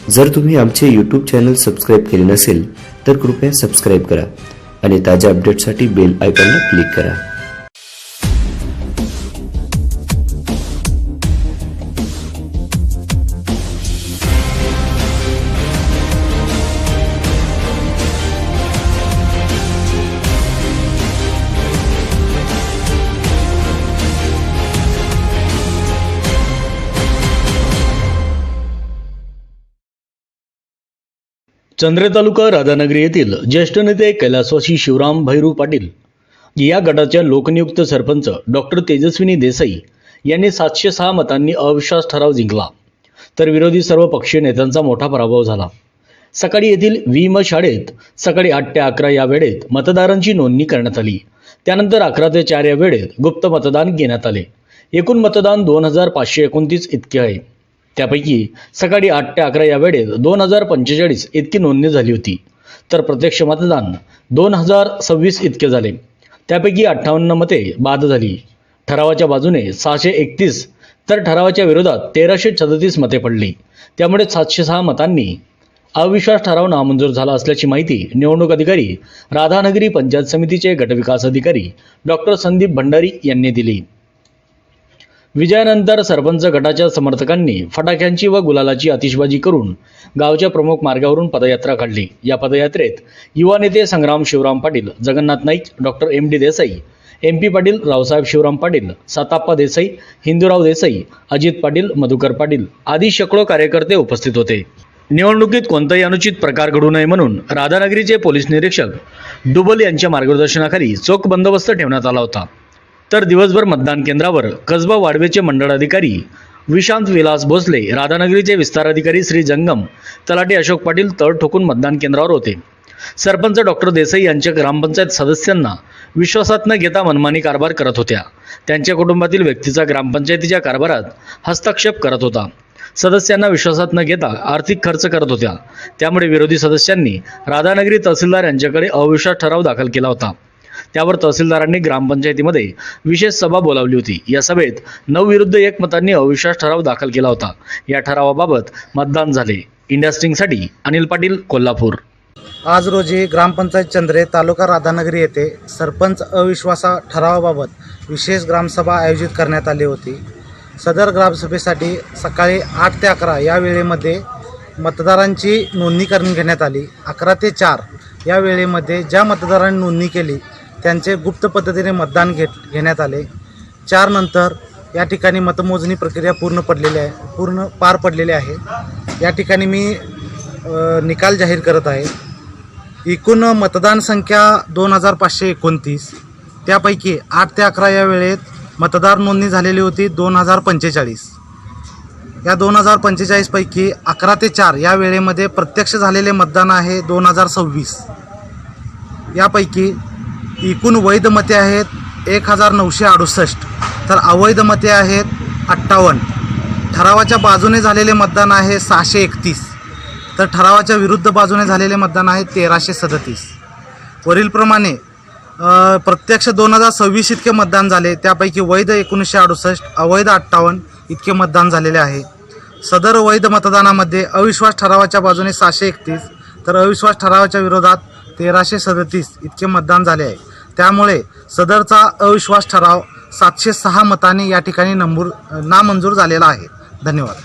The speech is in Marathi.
जर तुम्ही आमचे यूट्यूब चॅनल सबस्क्राईब केले नसेल तर कृपया सबस्क्राईब करा आणि ताज्या अपडेटसाठी बेल आयकॉनला क्लिक करा. चंद्रे तालुका राधानगरी येथील ज्येष्ठ नेते कैलासवासी शिवराम भैरू पाटील या गटाच्या लोकनियुक्त सरपंच डॉक्टर तेजस्विनी देसाई यांनी सातशे सहा मतांनी अविश्वास ठराव जिंकला. तर विरोधी सर्व पक्षीय नेत्यांचा मोठा पराभव झाला. सकाळी येथील विम शाळेत सकाळी आठ ते अकरा या वेळेत मतदारांची नोंदणी करण्यात आली. त्यानंतर अकरा ते चार या वेळेत गुप्त मतदान घेण्यात आले. एकूण मतदान दोन हजार पाचशे एकोणतीस इतके आहे. त्यापैकी सकाळी आठ ते अकरा या वेळेत दोन हजार पंचेचाळीस इतकी नोंदणी झाली होती. तर प्रत्यक्ष मतदान दोन हजार सव्वीस इतके झाले. त्यापैकी अठ्ठावन्न मते बाद झाली. ठरावाच्या बाजूने सहाशे एकतीस तर ठरावाच्या विरोधात तेराशे सदतीस मते पडली. त्यामुळे सातशे सहा मतांनी अविश्वास ठराव नामंजूर झाला असल्याची माहिती निवडणूक अधिकारी राधानगरी पंचायत समितीचे गटविकास अधिकारी डॉक्टर संदीप भंडारी यांनी दिली. विजयानंतर सरपंच गटाच्या समर्थकांनी फटाक्यांची व गुलालाची आतिषबाजी करून गावच्या प्रमुख मार्गावरून पदयात्रा काढली. या पदयात्रेत युवा नेते Sangram Shivram Patil Jagannath Naik doctor M D Desai M P Patil Raosaheb Shivram Patil Satappa Desai Hindurao Desai Ajit Patil Madhukar Patil आदी शेकडो कार्यकर्ते उपस्थित होते. निवडणुकीत कोणताही अनुचित प्रकार घडू नये म्हणून राधानगरीचे पोलीस निरीक्षक डुबल यांच्या मार्गदर्शनाखाली चोख बंदोबस्त ठेवण्यात आला होता. तर दिवसभर मतदान केंद्रावर कसबा वाडवेचे मंडळ अधिकारी विशांत विलास भोसले राधानगरीचे विस्ताराधिकारी श्री जंगम तलाठी अशोक पाटील तळ ठोकून मतदान केंद्रावर होते. सरपंच डॉक्टर देसाई यांच्या ग्रामपंचायत सदस्यांना विश्वासात न घेता मनमानी कारभार करत होत्या. त्यांच्या कुटुंबातील व्यक्तीचा ग्रामपंचायतीच्या कारभारात हस्तक्षेप करत होता. सदस्यांना विश्वासात न घेता आर्थिक खर्च करत होत्या. त्यामुळे विरोधी सदस्यांनी राधानगरी तहसीलदार यांच्याकडे अविश्वास ठराव दाखल केला होता. त्यावर तहसीलदारांनी ग्रामपंचायतीमध्ये विशेष सभा बोलावली होती. या सभेत नऊ विरुद्ध एक मतांनी अविश्वास ठराव दाखल केला होता. या ठरावाबाबत मतदान झाले. इंडस्ट्रींगसाठी अनिल पाटील कोल्हापूर. आज रोजी ग्रामपंचायत चंद्रे तालुका राधानगरी येथे सरपंच अविश्वासा ठरावाबाबत विशेष ग्रामसभा आयोजित करण्यात आली होती. सदर ग्रामसभेसाठी सकाळी आठ ते अकरा या वेळेमध्ये मतदारांची नोंदणी करून घेण्यात आली. अकरा ते चार या वेळेमध्ये ज्या मतदारांनी नोंदणी केली त्यांचे गुप्त पद्धतीने मतदान घेत घेण्यात आले. चार नंतर या ठिकाणी मतमोजणी प्रक्रिया पूर्ण पडलेली आहे पूर्ण पार पडलेली आहे. या ठिकाणी मी निकाल जाहीर करत आहे. एकूण मतदान संख्या दोन हजार पाचशे एकोणतीस. त्यापैकी आठ ते अकरा या वेळेत मतदार नोंदणी झालेली होती दोन हजार पंचेचाळीस. या दोन हजार पंचेचाळीसपैकी अकरा ते चार या वेळेमध्ये प्रत्यक्ष झालेले मतदान आहे दोन हजार सव्वीस. यापैकी एकूण वैध मते आहेत एक हजार नऊशे अडुसष्ट. तर अवैध मते आहेत अठ्ठावन्न. ठरावाच्या बाजूने झालेले मतदान आहे सहाशे एकतीस. तर ठरावाच्या विरुद्ध बाजूने झालेले मतदान आहे तेराशे सदतीस. वरीलप्रमाणे प्रत्यक्ष दोन हजार सव्वीस इतके मतदान झाले त्यापैकी वैध एकोणीसशे अडुसष्ट अवैध अठ्ठावन्न इतके मतदान झालेले आहे. सदर वैध मतदानामध्ये अविश्वास ठरावाच्या बाजूने सहाशे एकतीस तर अविश्वास ठरावाच्या विरोधात तेराशे सदतीस इतके मतदान झाले आहे. त्यामुळे सदरचा अविश्वास ठराव सातशे सहा मताने या ठिकाणी नंबूर नामंजूर झालेला आहे. धन्यवाद.